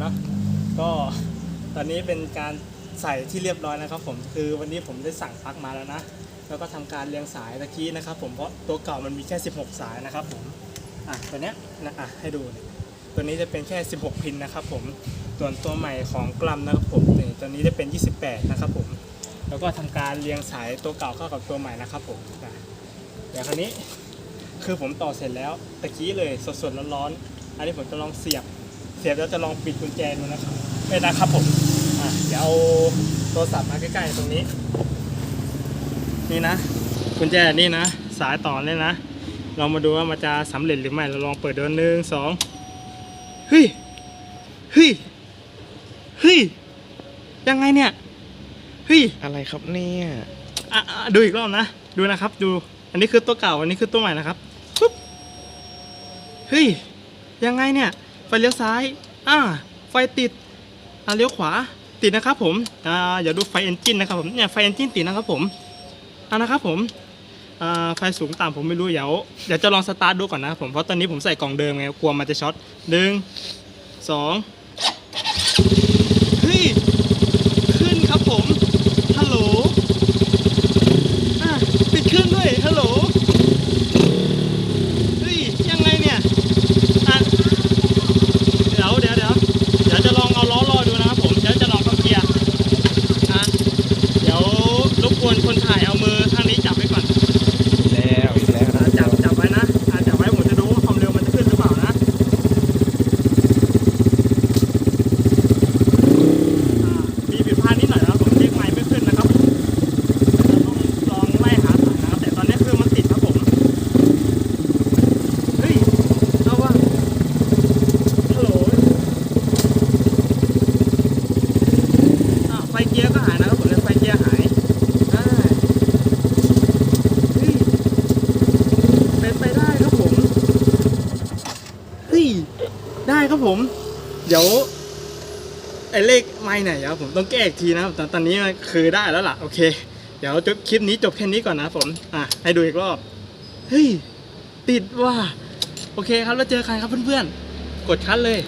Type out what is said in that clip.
เนาะก็ตอนนี้เป็นการใส่ที่เรียบร้อยนะครับผมคือวันนี้ผมได้สั่งปลั๊กมาแล้วนะแล้วก็ทำการเรียงสายตะกี้นะครับ ผมเพราะตัวเก่ามันมีแค่ 16 สายนะครับผมอะตัวเนี้ยนะอะให้ดูนี่ตัวนี้จะเป็นแค่ 16 พินนะครับผมส่วนตัวใหม่ของกลัมนะครับผมนี่ตัวนี้จะเป็น 28 นะครับผมแล้วก็ทำการเรียงสายตัวเก่าเข้ากับตัวใหม่นะครับผมอะเดี๋ยวคราวนี้คือผมต่อเสร็จแล้วตะกี้เลยสดๆร้อนๆอันนี้ผมจะลองเสียบ เสียบแล้วจะลองปิดกุญแจดูนะครับไม่นะครับผมอะเดี๋ยวเอาโทรศัพท์มาใกล้ๆตรงนี้ นี่นะกุญแจนี่นะ สายต่อเลยนะเรามาดูว่ามันจะสำเร็จหรือไม่เราลองเปิดดูหนึ่งสองเฮ้ยเฮ้ยเฮ้ยยังไงเนี่ยเฮ้ยอะไรครับเนี่ยอะอะดูอีกรอบนะดูนะครับ ดูอันนี้คือตัวเก่าอันนี้คือตัวใหม่นะครับปุ๊บเฮ้ยยังไงเนี่ย ไฟเลี้ยวซ้าย อ่า ไฟติด อ่า เลี้ยวขวา ติดนะครับผม อ่า อย่าดูไฟเอนจินนะครับผม เนี่ย ไฟเอนจินติดนะครับผม อ่านะครับผม อ่า ไฟสูงต่ำผมไม่รู้ เดี๋ยว เดี๋ยวจะลองสตาร์ทดูก่อนนะครับผม เพราะตอนนี้ผมใส่กล่องเดิมไง กลัวมันจะช็อตหนึ่งสองเฮ้ย ขึ้นครับผม ฮัลโหล อะติดเครื่องด้วย ฮัลโหล เฮ้ย ยังไงเนี่ย อะ เดี๋ยวเดี๋ยวเดี๋ยวเดี๋ยวจะลองเอาล้อรอดูนะครับผม เดี๋ยวจะลองเข้าเกียร์อะเดี๋ยว รบกวนคนถ่ายเอามือข้างนี้จับไว้ก่อน แล้วอีกแล้วอะจับจับไว้นะอะจับไว้ผมจะดูว่าความเร็วมันจะขึ้นหรือเปล่านะอะมีผิดพลาดนิดหน่อยนะครับผมเรียกไม้ไม่ขึ้นนะครับผมเราต้องลองไล่หาสายนะครับแต่ตอนนี้เครื่องมันติดครับผมเฮ้ยเอาว่าฮัลโหลอ่าวไฟเกียร์ก็หายนะครับผมเนี่ยไฟเกียร์หายอ่าเฮ้ย เป็นไปได้ครับผม เฮ้ย ได้ ครับผม เดี๋ยวไอเลขไม่ไหนครับผมต้องแก้อีกทีนะครับแต่ตอนนี้มันคือได้แล้วล่ะ โอเค เดี๋ยวจบคลิปนี้จบแค่นี้ก่อนนะผมอะให้ดูอีกรอบเฮ้ยติดว่ะโอเคครับแล้วเจอกันครับเพื่อนๆ กดคัดเลย